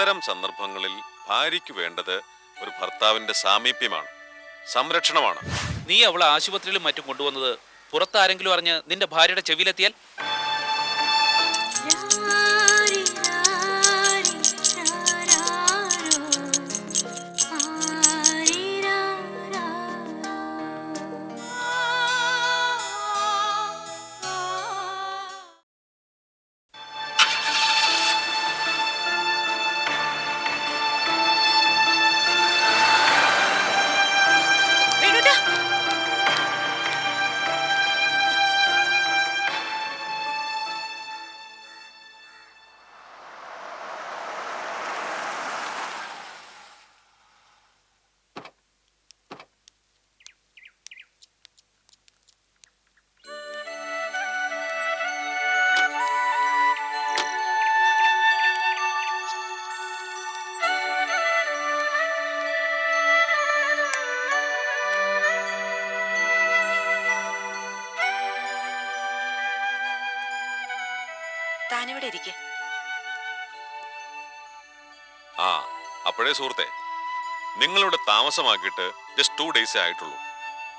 ഇത്തരം സന്ദർഭങ്ങളിൽ ഭാര്യയ്ക്ക് വേണ്ടത് ഒരു ഭർത്താവിന്റെ സാമീപ്യമാണ് സംരക്ഷണമാണ്. നീ അവളെ ആശുപത്രിയിലും മറ്റും കൊണ്ടുവന്നത് പുറത്താരെങ്കിലും അറിഞ്ഞ് നിന്റെ ഭാര്യയുടെ ചെവിയിലെത്തിയാൽ? താനിവിടെ ഇരിക്കെ. ആ അപ്പോഴേ സുഹൃത്തെ നിങ്ങളിവിടെ താമസമാക്കിയിട്ട് ജസ്റ്റ് ടു ഡേയ്സേ ആയിട്ടുള്ളൂ.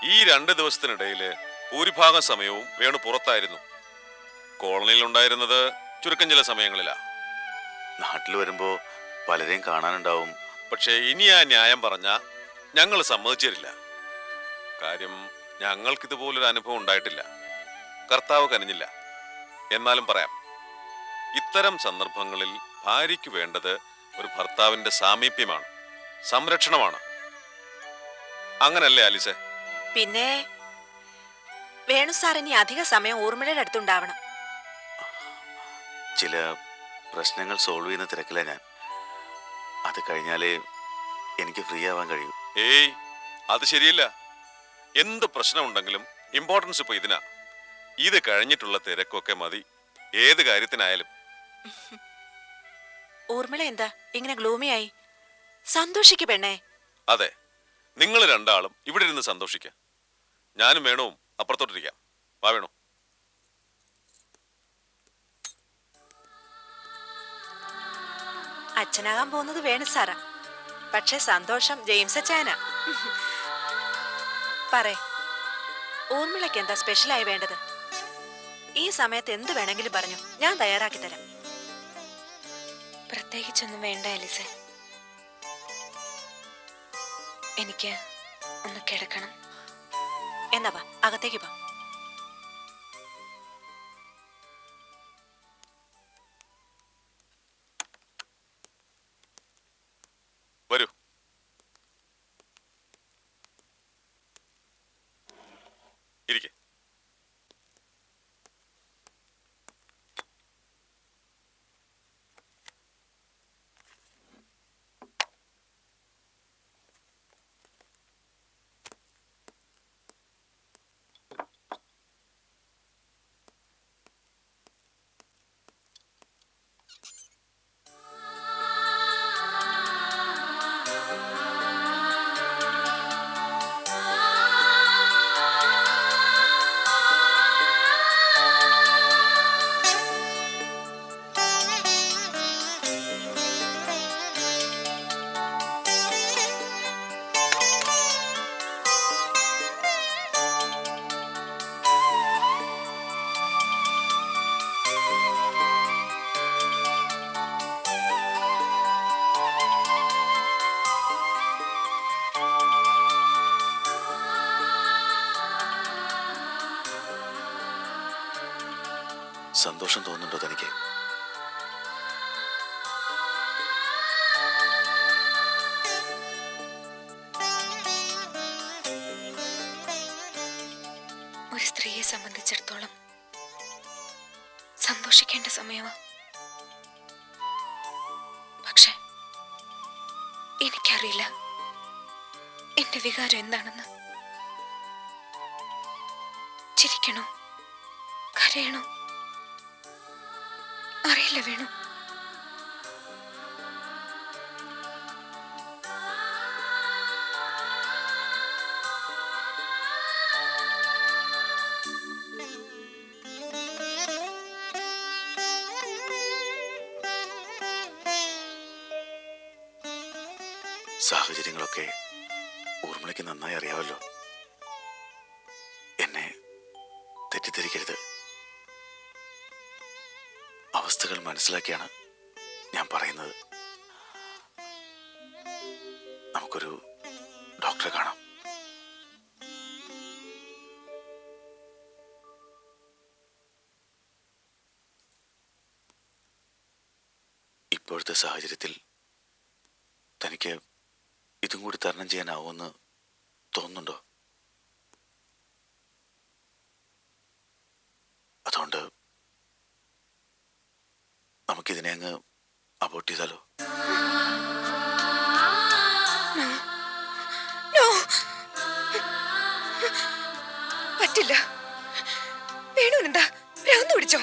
ഈ രണ്ട് ദിവസത്തിനിടയിൽ ഭൂരിഭാഗം സമയവും വേണു പുറത്തായിരുന്നു. കോളനിയിൽ ഉണ്ടായിരുന്നത് ചുരുക്കം ചില സമയങ്ങളിലാ. നാട്ടിൽ വരുമ്പോ പലരെയും കാണാനുണ്ടാവും. പക്ഷേ ഇനി ആ ന്യായം പറഞ്ഞ ഞങ്ങൾ സമ്മതിച്ചിരില്ല. കാര്യം ഞങ്ങൾക്കിതുപോലൊരു അനുഭവം ഉണ്ടായിട്ടില്ല. കർത്താവ് കനിഞ്ഞില്ല. എന്നാലും പറയാം. ഇത്തരം സന്ദർഭങ്ങളിൽ ഭാര്യയ്ക്ക് വേണ്ടത് ഒരു ഭർത്താവിന്റെ സാമീപ്യമാണ് സംരക്ഷണമാണ്. അങ്ങനല്ലേ ആലിസെ? പിന്നെ വേണു സാർ ഇനി അധിക സമയം ഊർമിളയുടെ അടുത്തുണ്ടാവണം. ചില പ്രശ്നങ്ങൾ സോൾവ് ചെയ്യുന്ന തിരക്കിലാണ് ഞാൻ. അത് കഴിഞ്ഞാലേ എനിക്ക് ഫ്രീ ആവാൻ കഴിയൂ. ഏയ് അത് ശരിയല്ല. എന്ത് പ്രശ്നമുണ്ടെങ്കിലും ഇമ്പോർട്ടൻസ് ഇപ്പൊ ഇതിനാ. ഇത് കഴിഞ്ഞിട്ടുള്ള തിരക്കൊക്കെ മതി. ഏത് കാര്യത്തിനായാലും. ഊർമിള എന്താ? ഇങ്ങനെ ഗ്ലൂമിയായി. സന്തോഷിക്ക് പെണ്ണേ. അതെ. നിങ്ങൾ രണ്ടാളും ഇവിടെ ഇരുന്ന് സന്തോഷിക്ക. ഞാനും വേണവും അപ്പുറത്തോട്ടിരിക്കാം. വാ വേണു. അച്ഛനാകാൻ പോകുന്നത് വേണു സാറാ. പക്ഷെ സന്തോഷം ജെയിംസ് അച്ചായനാ പറേ ഊർമിളയ്ക്ക് എന്താ സ്പെഷ്യലായി വേണ്ടത്? ഈ സമയത്ത് എന്ത് വേണമെങ്കിലും പറഞ്ഞു. ഞാൻ തയ്യാറാക്കി തരാം. പ്രത്യേകിച്ചൊന്നും വേണ്ട അലിസ എനിക്ക് ഒന്ന് കിടക്കണം. എന്നാ അകത്തേക്ക് വാ. സന്തോഷം തോന്നുന്നുണ്ടോ തനിക്ക്? ഒരു സ്ത്രീയെ സംബന്ധിച്ചിടത്തോളം സന്തോഷിക്കേണ്ട സമയമാ. പക്ഷെ എനിക്കറിയില്ല എന്റെ വികാരം എന്താണെന്ന്. ചിരിക്കണോ? കരയണോ? അറിയില്ല വേണു. സാഹചര്യങ്ങളൊക്കെ ഊർമിളയ്ക്ക് നന്നായി അറിയാമല്ലോ. മനസ്സിലാക്കിയാണ് ഞാൻ പറയുന്നത്. നമുക്കൊരു ഡോക്ടറെ കാണാം. ഇപ്പോഴത്തെ സാഹചര്യത്തിൽ തനിക്ക് ഇതും കൂടി തരണം ചെയ്യാനാവുമെന്ന് തോന്നുന്നുണ്ടോ? ചെയ്താലോ നോ. പറ്റില്ല. വേണുനെന്താ ഭ്രാന്ത് പിടിച്ചോ?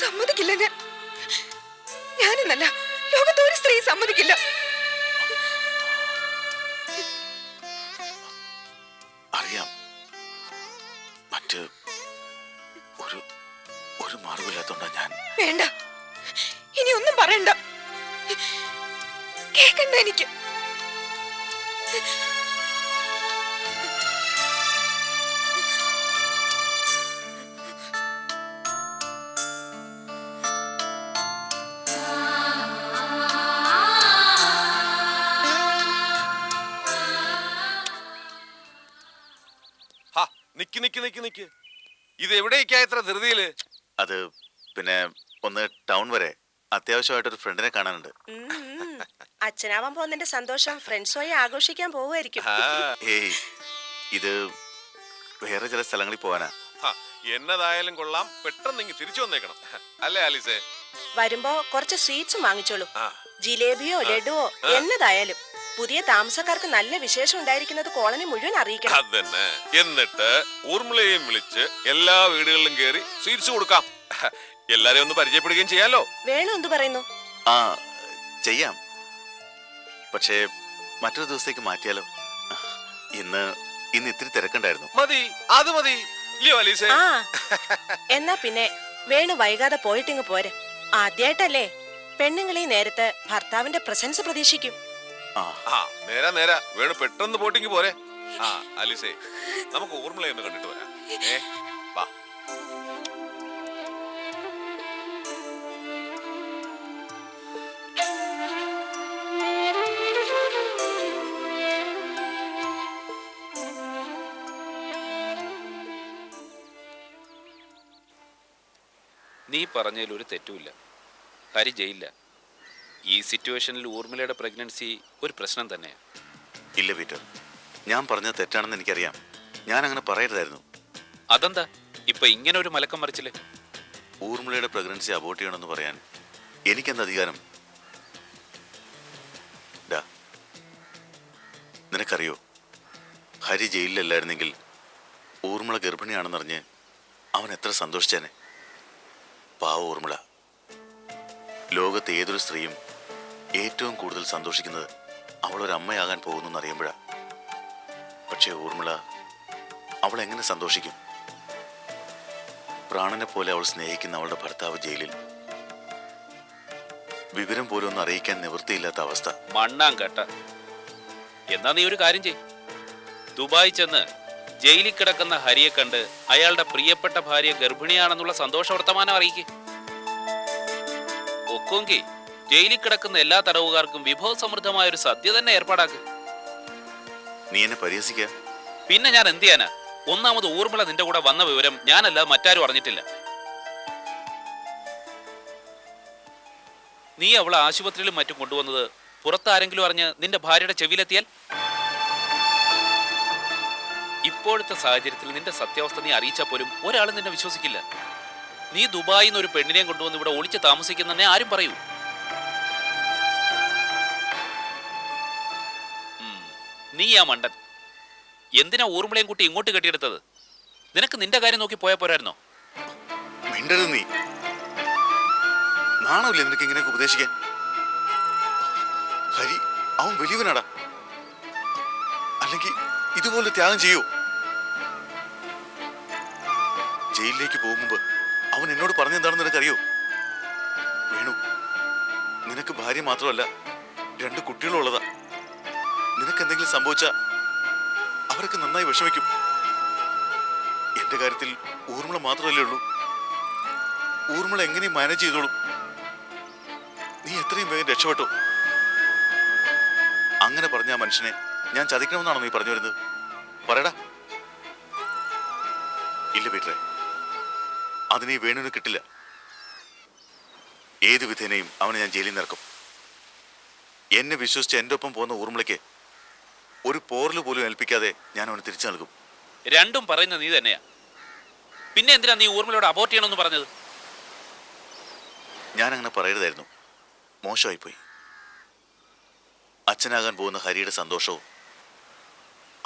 സമ്മതിക്കില്ല ഞാൻ. ഞാനെന്നല്ല ലോകത്ത് ഒരു സ്ത്രീ സമ്മതിക്കില്ല. അറിയാം. മറ്റ് ഒരു ഒരു മാർഗമില്ലാത്തോണ്ടാ ഞാൻ വേണ്ട. ഇനി ഒന്നും പറയണ്ട. കേക്കണ്ട എനിക്ക്. ഹാ നിക്ക് നിക്ക് നിക്ക് നിക്ക്. ഇത് എവിടേക്കാ ഇത്ര ധൃതിയിൽ? അത് പിന്നെ ഒന്ന് ടൗൺ വരെ. അത്യാവശ്യമായിട്ടൊരു ഫ്രണ്ടിനെ കാണാനുണ്ട്. അച്ഛനാവാൻ പോകുന്നതിന്റെ സന്തോഷം ഫ്രണ്ട്സുമായി ആഘോഷിക്കാൻ പോവുമായിരിക്കും. ഏയ്. ഇത് വേറെ ചില സ്ഥലങ്ങളിൽ പോവാനാ. എന്നതായാലും കൊള്ളാം. പെട്ടെന്ന് ഇങ്ങ് തിരിച്ചു വന്നേക്കണം. അല്ലേ ആലിസേ? വരുമ്പോ കുറച്ച് സ്വീറ്റ്സും വാങ്ങിച്ചോളൂ. ആ. ജിലേബിയോ ലഡുവോ എന്നതായാലും പുതിയ താമസക്കാർക്ക് നല്ല വിശേഷം ഉണ്ടായിരിക്കുന്നത് കോളനി മുഴുവൻ അറിയിക്കണം. അതന്നെ. എന്നിട്ട് ഊർമിളയെയും വിളിച്ച് എല്ലാ വീടുകളിലും കയറി സ്വീറ്റ്സ് കൊടുക്കാം. എല്ലാരെയും ഒന്ന് പരിചയപ്പെടുകയും ചെയ്യാലോ? വേണു എന്ത് പറയുന്നു? ആ ചെയ്യാം. പക്ഷേ മറ്റൊരു ദിവസത്തേക്ക് മാറ്റിയാലോ? ഇന്ന് ഇന്ന് ഇത്തിരി തിരക്കുണ്ടായിരുന്നു. മതി അത് മതി. ഇല്ലയോ അലീസേ? ആ എന്നാ പിന്നെ വേണു വൈകാതെ പോയിട്ടിങ്ങ് പോരെ. ആദ്യായിട്ടല്ലേ പെണ്ണുങ്ങളെ നേരത്തെ നേരത്ത് ഭർത്താവിന്റെ പ്രശംസ പ്രതീക്ഷിക്കും. ആ. ആ നേരാ നേരാ. വേണു പെട്ടെന്ന് പോട്ടിങ് പോരെ. ആ അലീസേ നമുക്ക് ഓർമ്മയൊന്ന് കണ്ടിട്ട് വരാം. ഏ? പറഞ്ഞതിൽ ഒരു തെറ്റുമില്ല. ഹരി ജയില്ല ഈ സിറ്റുവേഷനിൽ ഊർമിളയുടെ പ്രഗ്നൻസി ഒരു പ്രശ്നം തന്നെയാണ് ഇല്ല പീറ്റർ. ഞാൻ പറഞ്ഞത് തെറ്റാണെന്ന് എനിക്കറിയാം. ഞാൻ അങ്ങനെ പറയരുതായിരുന്നു. അതെന്താ? ഇപ്പൊ ഇങ്ങനെ ഒരു മലക്കം മറിച്ചില്ലേ ഊർമിളയുടെ പ്രഗ്നൻസി അബോർട്ട് ചെയ്യണമെന്ന് പറയാൻ എനിക്കെന്ത് അധികാരം? ഡാ നിനക്കറിയോ? ഹരി ജയിലിലല്ലായിരുന്നെങ്കിൽ ഊർമിള ഗർഭിണിയാണെന്നറിഞ്ഞ് അവൻ എത്ര സന്തോഷിച്ചേനെ? പാവ ഊർമിള. ലോകത്തെ ഏതൊരു സ്ത്രീയും ഏറ്റവും കൂടുതൽ സന്തോഷിക്കുന്നത് അവൾ ഒരു അമ്മയാകാൻ പോകുന്നു എന്നറിയുമ്പോഴാ പക്ഷേ ഊർമിള അവൾ എങ്ങനെ സന്തോഷിക്കും? പ്രാണനെ പോലെ അവൾ സ്നേഹിക്കുന്ന അവളുടെ ഭർത്താവ് ജയിലിൽ. വിവരം പോലും ഒന്ന് അറിയിക്കാൻ നിവൃത്തിയില്ലാത്ത അവസ്ഥ. മണ്ണാം കേട്ട എന്നാ നീ ഒരു കാര്യം ചെയ് ദുബായി ചെന്ന് ജയിലിൽ കിടക്കുന്ന ഹരിയെ കണ്ട് അയാളുടെ പ്രിയപ്പെട്ട ഭാര്യ ഗർഭിണിയാണെന്നുള്ള സന്തോഷ വർത്തമാനം അറിയിക്ക്. ഒക്കുങ്കി ജയിലിൽ കിടക്കുന്ന എല്ലാ തടവുകാർക്കും വിഭവസമൃദ്ധമായ ഒരു സദ്യ തന്നെ ഏർപ്പാടാക്ക്. നീ എന്നെ പരിഹസിക്ക? പിന്നെ ഞാൻ എന്ത് ചെയ്യാനാ? ഒന്നാമത് ഊർമിള നിന്റെ കൂടെ വന്ന വിവരം ഞാനല്ല മറ്റാരും അറിഞ്ഞിട്ടില്ല. നീ അവളെ ആശുപത്രിയിലും മറ്റും കൊണ്ടുവന്നത് പുറത്താരെങ്കിലും അറിഞ്ഞ് നിന്റെ ഭാര്യയുടെ ചെവിയിലെത്തിയാൽ? ഇപ്പോഴത്തെ സാഹചര്യത്തിൽ നിന്റെ സത്യാവസ്ഥ നീ അറിയിച്ചാൽ പോലും ഒരാളും നിന്നെ വിശ്വസിക്കില്ല. നീ ദുബായിൽ നിന്ന് ഒരു പെണ്ണിനെയും കൊണ്ടുവന്ന് ഇവിടെ ഒളിച്ച് താമസിക്കുന്നെ ആരും പറയൂ. നീ ആ മണ്ടൻ. എന്തിനാ ഊർമിളയും കുട്ടി ഇങ്ങോട്ട് കെട്ടിയെടുത്തത്? നിനക്ക് നിന്റെ കാര്യം നോക്കി പോയാൽ പോരായിരുന്നോ? നീ. നിനക്ക് ഇങ്ങനെയൊക്കെ ഉപദേശിക്കാൻ? ഹരി അവൻ വലിയവനാടാ. അല്ലെങ്കിൽ ഇതുപോലെ ത്യാഗം ചെയ്യൂ. ജയിലിലേക്ക് പോകും മുമ്പ് അവൻ എന്നോട് പറഞ്ഞെന്താണെന്ന് നിനക്കറിയോ? വേണു നിനക്ക് ഭാര്യ മാത്രമല്ല രണ്ട് കുട്ടികളുള്ളതാ നിനക്ക് എന്തെങ്കിലും സംഭവിച്ച അവരൊക്കെ നന്നായി വിഷമിക്കും. എന്റെ കാര്യത്തിൽ ഊർമിള മാത്രമല്ലേ ഉള്ളൂ. ഊർമിള എങ്ങനെയും മാനേജ് ചെയ്തോളും. നീ എത്രയും വേഗം രക്ഷപ്പെട്ടു. അങ്ങനെ പറഞ്ഞ ആ മനുഷ്യനെ ഞാൻ ചതിക്കണമെന്നാണോ നീ പറഞ്ഞു വരുന്നത്? പറയടാ. ഇല്ല പീറ്ററെ. അതിന് നീ വേണുവിന് കിട്ടില്ല. ഏത് വിധേനയും അവനെ ഞാൻ ജയിലിൽ നിറക്കും എന്നെ വിശ്വസിച്ച് എന്റെ ഒപ്പം പോകുന്ന ഊർമിളയ്ക്ക് ഒരു പോറൽ പോലും ഏൽപ്പിക്കാതെ ഞാൻ അവന് തിരിച്ചു നൽകും. രണ്ടും പറയുന്നത് നീ തന്നെയാ. പിന്നെ എന്തിനാ നീ ഊർമിളയോട് അബോർട്ട് ചെയ്യണമെന്ന് പറഞ്ഞത്? ഞാൻ അങ്ങനെ പറയരുതായിരുന്നു. മോശമായിപ്പോയി. അച്ഛനാകാൻ പോകുന്ന ഹരിയുടെ സന്തോഷവും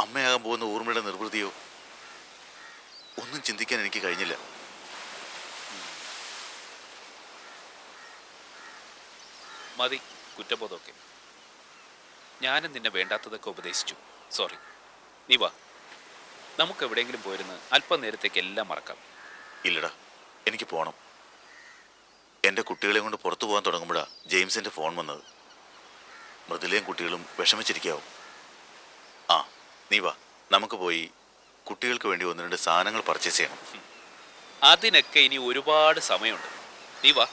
അമ്മയാകാൻ പോകുന്ന ഊർമ്മയുടെ നിർവൃതിയോ ഒന്നും ചിന്തിക്കാൻ എനിക്ക് കഴിഞ്ഞില്ല. മതി കുറ്റബോധമൊക്കെ. ഞാനും നിന്നെ വേണ്ടാത്തതൊക്കെ ഉപദേശിച്ചു. സോറി. നീ വാ. നമുക്ക് എവിടെയെങ്കിലും പോയിരുന്ന് അല്പം നേരത്തേക്ക് എല്ലാം മറക്കാം. ഇല്ലടാ എനിക്ക് പോകണം എന്റെ കുട്ടികളെ കൊണ്ട് പുറത്തു പോകാൻ തുടങ്ങുമ്പോഴാണ് ജെയിംസിന്റെ ഫോൺ വന്നത്. മൃദുലയും കുട്ടികളും വിഷമിച്ചിരിക്കാവും. നീ വാ. നമുക്ക് പോയി കുട്ടികൾക്ക് വേണ്ടി ഒന്ന് രണ്ട് സാധനങ്ങൾ പർച്ചേസ് ചെയ്യണം. അതിനൊക്കെ ഇനി ഒരുപാട് സമയമുണ്ട്. നീ വാ.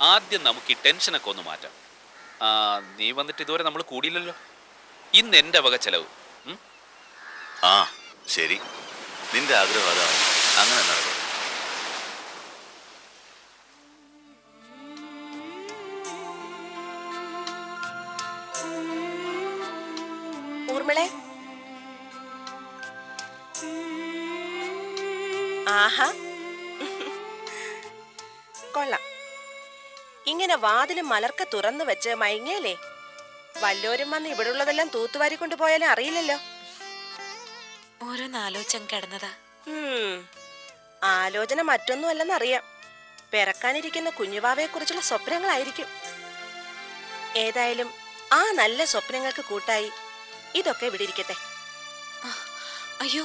ആദ്യം നമുക്ക് ഈ ടെൻഷനൊക്കെ ഒന്ന് മാറ്റാം. ആ നീ വന്നിട്ട് ഇതുവരെ നമ്മൾ കൂടിയില്ലല്ലോ. ഇന്ന് എന്റെ വക ചെലവ്. ഉം? ആ ശരി. നിന്റെ ആഗ്രഹം അതാണ്. അങ്ങനെ നടക്കും ഊർമിളെ ആഹാ. കൊള്ളാം. ഇങ്ങനെ വാതിലും മലർക്ക തുറന്നു വെച്ച് മയങ്ങിയല്ലേ വല്ലോരും വന്ന് ഇവിടുള്ളതെല്ലാം തൂത്തുവാരി കൊണ്ടുപോയാലും അറിയില്ലല്ലോ. ഓരോന്നാലോചന കിടന്നതാ. ആലോചന മറ്റൊന്നും അറിയാം പിറക്കാനിരിക്കുന്ന കുഞ്ഞുവാവയെ കുറിച്ചുള്ള സ്വപ്നങ്ങളായിരിക്കും. ഏതായാലും ആ നല്ല സ്വപ്നങ്ങൾക്ക് കൂട്ടായി ഇതൊക്കെ ഇവിടെ ഇരിക്കട്ടെ. അയ്യോ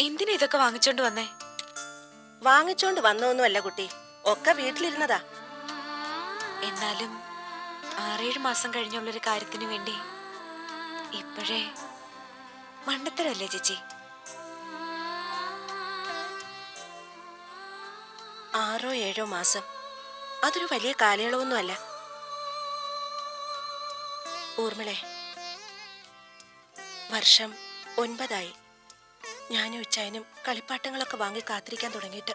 എന്തിനാ ഇതൊക്കെ വാങ്ങിച്ചോണ്ട് വന്നേ? വാങ്ങിച്ചോണ്ട് വന്നൊന്നുമല്ല കുട്ടി. ഒക്കെ വീട്ടിലിരുന്നതാ. എന്നാലും ആറേഴ് മാസം കഴിഞ്ഞുള്ളൊരു കാര്യത്തിന് വേണ്ടി ഇപ്പോഴേ മണ്ടത്തരല്ലേ ചേച്ചി? ആറോ ഏഴോ മാസം. അതൊരു വലിയ കാലയളവൊന്നുമല്ല. ഊർമിളെ വർഷം ഒൻപതായി. ഞാനും ഉച്ചായനും കളിപ്പാട്ടങ്ങളൊക്കെ വാങ്ങി കാത്തിരിക്കാൻ തുടങ്ങിയിട്ട്.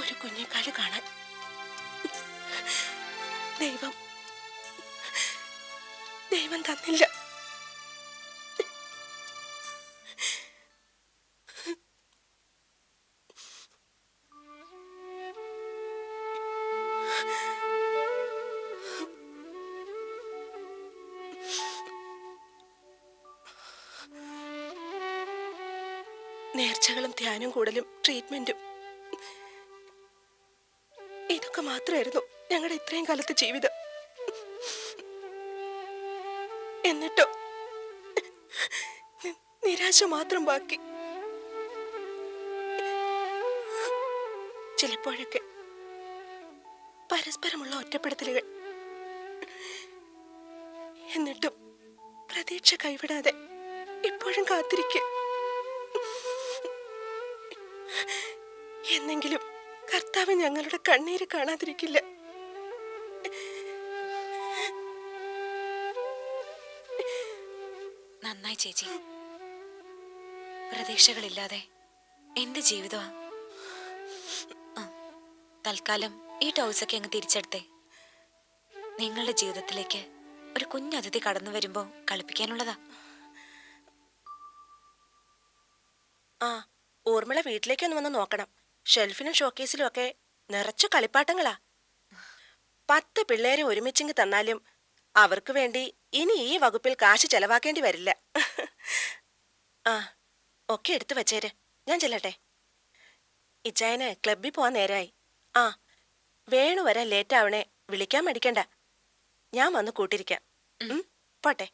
ഒരു കുഞ്ഞിക്കാൽ കാണാൻ. ദൈവം. ദൈവം തന്നില്ല. ധ്യാനം കൂടലും ട്രീറ്റ്മെന്റും ഇതൊക്കെ മാത്രമായിരുന്നു ഞങ്ങളുടെ ഇത്രയും കാലത്തെ ജീവിതം. എന്നിട്ടോ? നിരാശ മാത്രം ബാക്കി. ചിലപ്പോഴൊക്കെ പരസ്പരമുള്ള ഒറ്റപ്പെടുത്തലുകൾ. എന്നിട്ടും പ്രതീക്ഷ കൈവിടാതെ ഇപ്പോഴും കാത്തിരിക്കുക എന്നെങ്കിലും കർത്താവ് ഞങ്ങളുടെ കണ്ണീര് കാണാതിരിക്കില്ല. നന്നായി ചേച്ചി. പ്രതീക്ഷകളില്ലാതെ എന്റെ ജീവിതമാ. തൽക്കാലം ഈ ടൗസൊക്കെ അങ്ങ് തിരിച്ചെടുത്തേ. നിങ്ങളുടെ ജീവിതത്തിലേക്ക് ഒരു കുഞ്ഞതിഥി കടന്നു വരുമ്പോ കളിപ്പിക്കാനുള്ളതാ. ആ ഊർമിള വീട്ടിലേക്കൊന്ന് വന്ന് നോക്കണം. ഷെൽഫിനും ഷോക്കേസിലും ഒക്കെ നിറച്ചു കളിപ്പാട്ടങ്ങളാ. പത്ത് പിള്ളേരെ ഒരുമിച്ചെങ്കിൽ തന്നാലും അവർക്ക് വേണ്ടി ഇനി ഈ വകുപ്പിൽ കാശ് ചെലവാക്കേണ്ടി വരില്ല. ആ ഒക്കെ എടുത്തു വച്ചേര്. ഞാൻ ചെല്ലട്ടെ. ഇച്ചായന് ക്ലബ്ബിൽ പോവാൻ നേരായി. ആ വേണു വരാൻ ലേറ്റ് ആവണേ വിളിക്കാൻ മടിക്കണ്ട. ഞാൻ വന്ന് കൂട്ടിരിക്കാം. പോട്ടെ.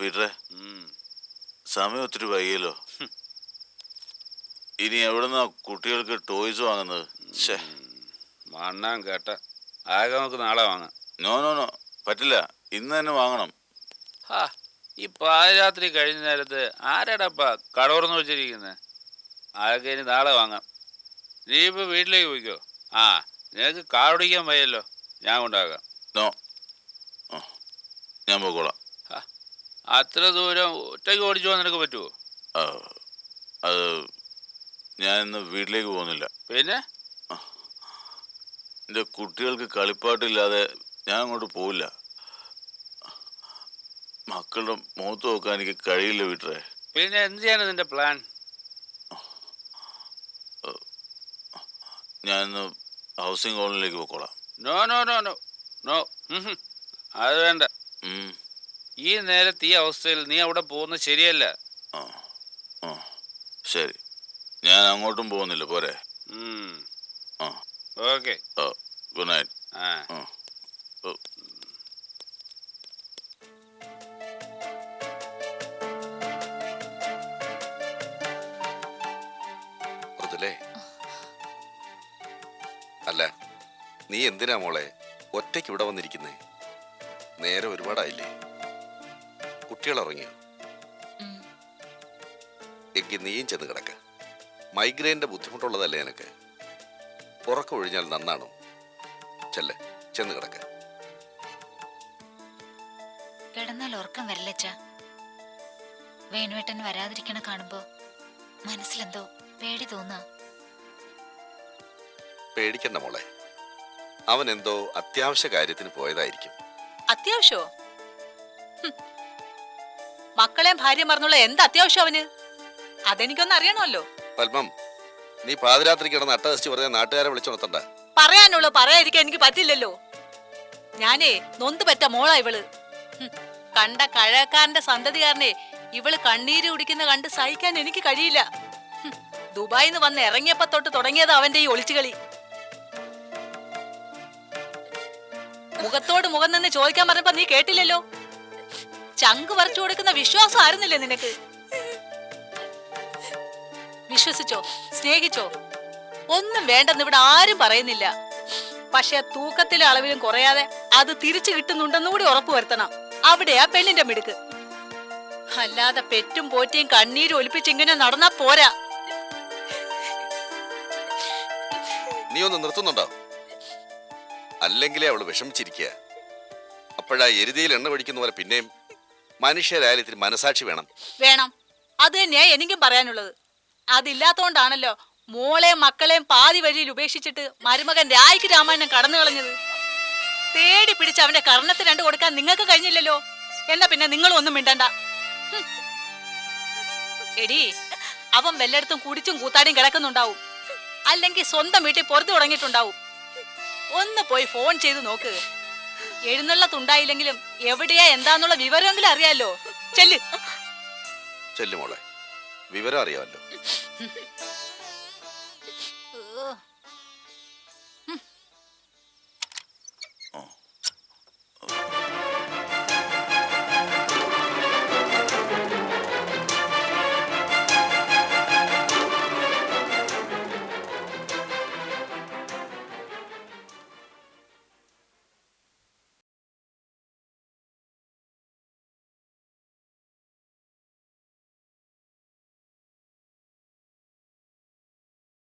പീറ്ററെ. സമയം ഒത്തിരി വൈകിയല്ലോ. ഇനി എവിടുന്നാ കുട്ടികൾക്ക് ടോയ്സ് വാങ്ങുന്നത്? ഷേ മണ്ണാൻ കേട്ട. ആകെ നമുക്ക് നാളെ വാങ്ങാം. No no no. പറ്റില്ല. ഇന്ന് തന്നെ വാങ്ങണം. ഹാ ഈ പാതിരാത്രി കഴിഞ്ഞ നേരത്ത് ആരാടപ്പാ കടോർന്ന് വെച്ചിരിക്കുന്നത് ആകെ ഇനി നാളെ വാങ്ങാം. നീ ഇപ്പൊ വീട്ടിലേക്ക് പോയിക്കോ. ആ നിനക്ക് കാർ ഓടിക്കാൻ വയ്യല്ലോ. ഞാൻ കൊണ്ടാകാം നോ. ഞാൻ പോയിക്കോളാം. അത്ര ദൂരം ഒറ്റയ്ക്ക് ഓടിച്ചു പോകാൻ നിനക്ക് പറ്റുമോ ആ, അത് ഞാൻ ഇന്ന് വീട്ടിലേക്ക് പോകുന്നില്ല. പിന്നെ? എന്റെ കുട്ടികൾക്ക് കളിപ്പാട്ടില്ലാതെ ഞാൻ അങ്ങോട്ട് പോവില്ല. മക്കളുടെ മുഖത്ത് നോക്കാൻ എനിക്ക് കഴിയില്ല വീട്ടറെ പിന്നെ എന്ത് ചെയ്യാനാ നിന്റെ പ്ലാൻ ഞാൻ ഇന്ന് ഹൗസിംഗ് ഹോളിലേക്ക് പോയിക്കോളാം. No no no no no അത് വേണ്ട. ഈ നേരത്തെ ഈ അവസ്ഥയിൽ നീ അവിടെ പോകുന്നത് ശരിയല്ല. ആ ആ ശരി. ഞാൻ അങ്ങോട്ടും പോകുന്നില്ല പോരെ. ആ. ഓക്കെ. ആ ഗുഡ് നൈറ്റ്. ആ. മൃദുലേ അല്ല നീ എന്തിനാ മോളെ ഒറ്റയ്ക്ക് ഇവിടെ വന്നിരിക്കുന്നേ? നേരെ ഒരുപാടായില്ലേ? കുട്ടികൾ ഇറങ്ങിയോ. എങ്കിൽ നീയും ചെന്ന് കിടക്ക. മൈഗ്രെയിന്റെ ബുദ്ധിമുട്ടുള്ളതല്ലേ എനിക്ക് ഉറക്കം ഒഴിഞ്ഞാൽ നന്നാണോ? ചെല്ലെ ചെന്ന് കിടക്ക. കിടന്നാൽ ഉറക്കം വരില്ലച്ച വേണുവേട്ടൻ വരാതിരിക്കണ കാണുമ്പോ മനസ്സിലെന്തോ പേടി തോന്നാ. പേടിക്കണ്ട മോളെ. അവൻ എന്തോ അത്യാവശ്യ കാര്യത്തിന് പോയതായിരിക്കും. അത്യാവശ്യമോ. മക്കളെയും ഭാര്യ മറന്നുള്ള എന്ത് അത്യാവശ്യം അവന്? അതെനിക്കൊന്ന് അറിയണമല്ലോ. പത്മം നീ പാതിരാത്രി കിടന്ന് അട്ടഹസിച്ച് പറഞ്ഞ നാട്ടുകാരെ വിളിച്ചുണർത്തണ്ട പറയാനുള്ളൂ പറയാതിരിക്കാൻ എനിക്ക് പറ്റില്ലല്ലോ. ഞാനേ നൊന്ത് പറ്റ മോളാ ഇവൾ. കണ്ട കഴക്കാരന്റെ സന്തതികാരനെ ഇവൾ കണ്ണീര് കുടിക്കുന്ന കണ്ട് സഹിക്കാൻ എനിക്ക് കഴിയില്ല. ദുബായിന്ന് വന്ന് ഇറങ്ങിയപ്പോ തൊട്ട് തുടങ്ങിയത് അവന്റെ ഈ ഒളിച്ചുകളി മുഖത്തോട് മുഖം നിന്ന് ചോദിക്കാൻ പറഞ്ഞപ്പോ നീ കേട്ടില്ലല്ലോ? ചങ്ക് പറിച്ചു കൊടുക്കുന്ന വിശ്വാസം ആയിരുന്നില്ലേ നിനക്ക്? വിശ്വസിച്ചോ? സ്നേഹിച്ചോ? ഒന്നും വേണ്ടെന്ന് ഇവിടെ ആരും പറയുന്നില്ല. പക്ഷെ തൂക്കത്തിലെ അളവിലും കുറയാതെ അത് തിരിച്ചു കിട്ടുന്നുണ്ടെന്ന് കൂടി ഉറപ്പു വരുത്തണം. അവിടെയാ പെണ്ണിന്റെ മിടുക്ക്. അല്ലാതെ പെറ്റും പോറ്റിയും കണ്ണീരും ഒലിപ്പിച്ച് ഇങ്ങനെ നടന്നാ പോരാ. നീ ഒന്ന് നിർത്തുന്നുണ്ടോ? അല്ലെങ്കിലേ അവൾ വിഷമിച്ചിരിക്കുക അപ്പോഴാ എരുതിയിൽ എണ്ണ പിടിക്കുന്ന പോലെ പിന്നെയും മനുഷ്യരായാലും ഇത്തിരി മനസാക്ഷി വേണം. വേണം. അത് തന്നെയാ എനിക്കും പറയാനുള്ളത്. അതില്ലാത്തോണ്ടാണല്ലോ മോളെയും മക്കളെയും പാതി വഴിയിൽ ഉപേക്ഷിച്ചിട്ട് മരുമകൻ രായ്ക്ക് രാമായണം കടന്നു കളഞ്ഞത്. തേടി പിടിച്ച് അവന്റെ കർണത്തിന് രണ്ട് കൊടുക്കാൻ നിങ്ങൾക്ക് കഴിഞ്ഞില്ലല്ലോ. എന്നാ പിന്നെ നിങ്ങളും ഒന്നും മിണ്ടണ്ട. എടി അവൻ വല്ലയിടത്തും കുടിച്ചും കൂത്താടിയും കിടക്കുന്നുണ്ടാവും. അല്ലെങ്കിൽ സ്വന്തം വീട്ടിൽ പുറത്തു തുടങ്ങിയിട്ടുണ്ടാവും. ഒന്ന് പോയി ഫോൺ ചെയ്ത് നോക്ക്. എഴുന്നള്ളത്തുണ്ടായില്ലെങ്കിലും എവിടെയാ എന്താന്നുള്ള വിവരമെങ്കിലും അറിയാലോ. ചെല്ല്. ചെല്ലു മോളെ. വിവരം അറിയാമല്ലോ.